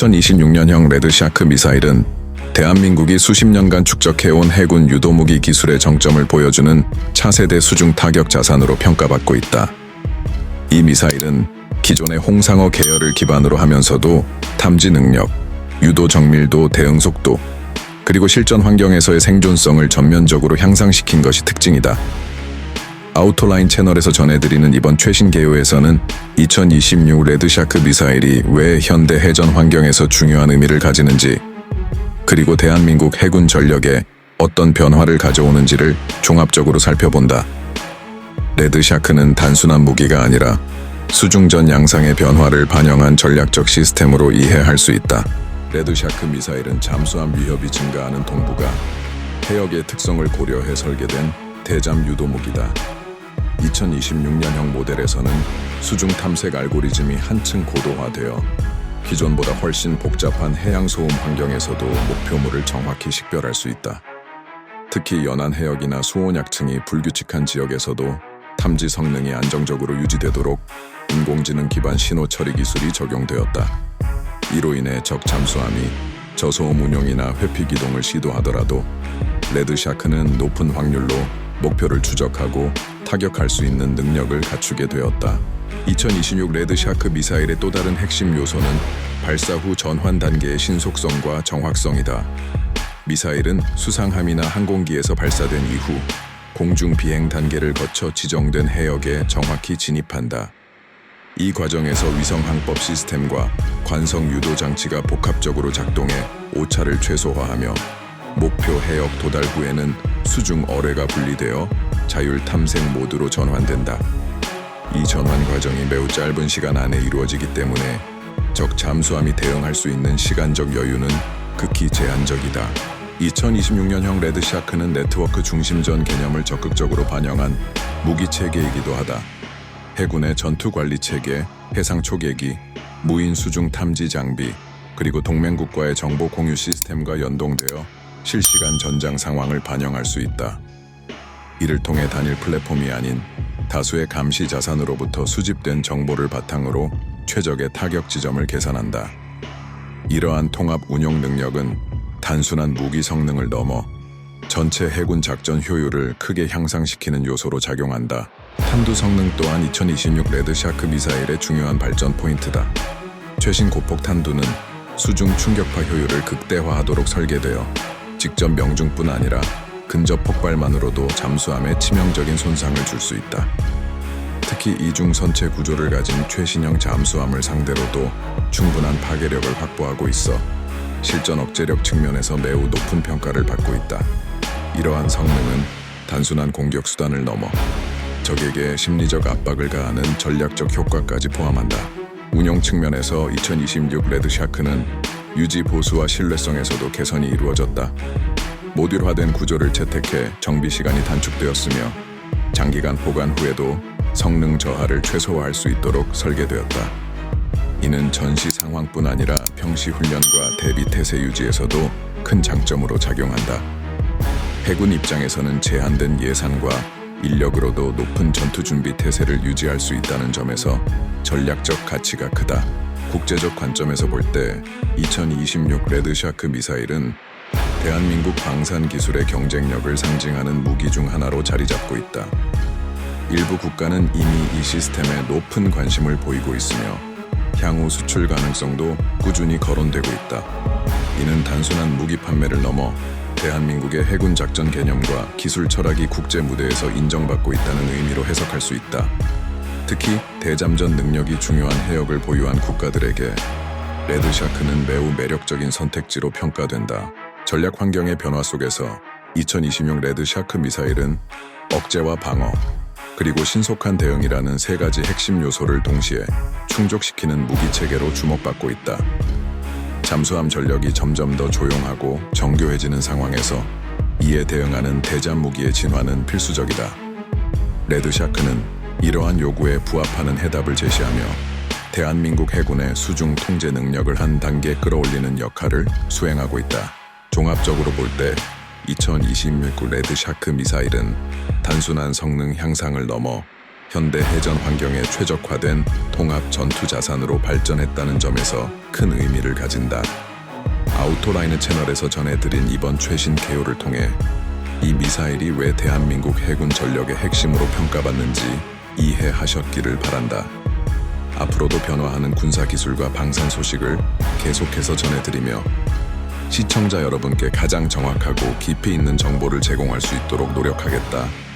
2026년형 레드샤크 미사일은 대한민국이 수십 년간 축적해온 해군 유도무기 기술의 정점을 보여주는 차세대 수중 타격 자산으로 평가받고 있다. 이 미사일은 기존의 홍상어 계열을 기반으로 하면서도 탐지 능력, 유도 정밀도, 대응 속도, 그리고 실전 환경에서의 생존성을 전면적으로 향상시킨 것이 특징이다. 아우토라인 채널에서 전해드리는 이번 최신 개요에서는 2026 레드샤크 미사일이 왜 현대 해전 환경에서 중요한 의미를 가지는지, 그리고 대한민국 해군 전력에 어떤 변화를 가져오는지를 종합적으로 살펴본다. 레드샤크는 단순한 무기가 아니라 수중전 양상의 변화를 반영한 전략적 시스템으로 이해할 수 있다. 레드샤크 미사일은 잠수함 위협이 증가하는 동부가 해역의 특성을 고려해 설계된 대잠 유도무기다. 2026년형 모델에서는 수중 탐색 알고리즘이 한층 고도화되어 기존보다 훨씬 복잡한 해양 소음 환경에서도 목표물을 정확히 식별할 수 있다. 특히 연안 해역이나 수온약층이 불규칙한 지역에서도 탐지 성능이 안정적으로 유지되도록 인공지능 기반 신호 처리 기술이 적용되었다. 이로 인해 적 잠수함이 저소음 운용이나 회피 기동을 시도하더라도 레드샤크는 높은 확률로 목표를 추적하고 타격할 수 있는 능력을 갖추게 되었다. 2026 레드샤크 미사일의 또 다른 핵심 요소는 발사 후 전환 단계의 신속성과 정확성이다. 미사일은 수상함이나 항공기에서 발사된 이후 공중 비행 단계를 거쳐 지정된 해역에 정확히 진입한다. 이 과정에서 위성 항법 시스템과 관성 유도 장치가 복합적으로 작동해 오차를 최소화하며 목표 해역 도달 후에는 수중 어뢰가 분리되어 자율 탐색 모드로 전환된다. 이 전환 과정이 매우 짧은 시간 안에 이루어지기 때문에 적 잠수함이 대응할 수 있는 시간적 여유는 극히 제한적이다. 2026년형 레드샤크는 네트워크 중심전 개념을 적극적으로 반영한 무기 체계이기도 하다. 해군의 전투 관리 체계, 해상 초계기, 무인 수중 탐지 장비, 그리고 동맹국과의 정보 공유 시스템과 연동되어 실시간 전장 상황을 반영할 수 있다. 이를 통해 단일 플랫폼이 아닌 다수의 감시 자산으로부터 수집된 정보를 바탕으로 최적의 타격 지점을 계산한다. 이러한 통합 운용 능력은 단순한 무기 성능을 넘어 전체 해군 작전 효율을 크게 향상시키는 요소로 작용한다. 탄두 성능 또한 2026 레드샤크 미사일의 중요한 발전 포인트다. 최신 고폭 탄두는 수중 충격파 효율을 극대화하도록 설계되어 직접 명중뿐 아니라 근접 폭발만으로도 잠수함에 치명적인 손상을 줄 수 있다. 특히 이중 선체 구조를 가진 최신형 잠수함을 상대로도 충분한 파괴력을 확보하고 있어 실전 억제력 측면에서 매우 높은 평가를 받고 있다. 이러한 성능은 단순한 공격 수단을 넘어 적에게 심리적 압박을 가하는 전략적 효과까지 포함한다. 운영 측면에서 2026 레드샤크는 유지 보수와 신뢰성에서도 개선이 이루어졌다. 모듈화된 구조를 채택해 정비 시간이 단축되었으며 장기간 보관 후에도 성능 저하를 최소화할 수 있도록 설계되었다. 이는 전시 상황뿐 아니라 평시 훈련과 대비 태세 유지에서도 큰 장점으로 작용한다. 해군 입장에서는 제한된 예산과 인력으로도 높은 전투 준비 태세를 유지할 수 있다는 점에서 전략적 가치가 크다. 국제적 관점에서 볼 때 2026 레드샤크 미사일은 대한민국 방산 기술의 경쟁력을 상징하는 무기 중 하나로 자리 잡고 있다. 일부 국가는 이미 이 시스템에 높은 관심을 보이고 있으며 향후 수출 가능성도 꾸준히 거론되고 있다. 이는 단순한 무기 판매를 넘어 대한민국의 해군 작전 개념과 기술 철학이 국제 무대에서 인정받고 있다는 의미로 해석할 수 있다. 특히 대잠전 능력이 중요한 해역을 보유한 국가들에게 레드샤크는 매우 매력적인 선택지로 평가된다. 전략 환경의 변화 속에서 2026 레드 샤크 미사일은 억제와 방어, 그리고 신속한 대응이라는 세 가지 핵심 요소를 동시에 충족시키는 무기 체계로 주목받고 있다. 잠수함 전력이 점점 더 조용하고 정교해지는 상황에서 이에 대응하는 대잠 무기의 진화는 필수적이다. 레드샤크는 이러한 요구에 부합하는 해답을 제시하며 대한민국 해군의 수중 통제 능력을 한 단계 끌어올리는 역할을 수행하고 있다. 종합적으로 볼 때 2026 레드샤크 미사일은 단순한 성능 향상을 넘어 현대 해전 환경에 최적화된 통합 전투 자산으로 발전했다는 점에서 큰 의미를 가진다. 아우토라이너 채널에서 전해드린 이번 최신 개요를 통해 이 미사일이 왜 대한민국 해군 전력의 핵심으로 평가받는지 이해하셨기를 바란다. 앞으로도 변화하는 군사 기술과 방산 소식을 계속해서 전해드리며 시청자 여러분께 가장 정확하고 깊이 있는 정보를 제공할 수 있도록 노력하겠다.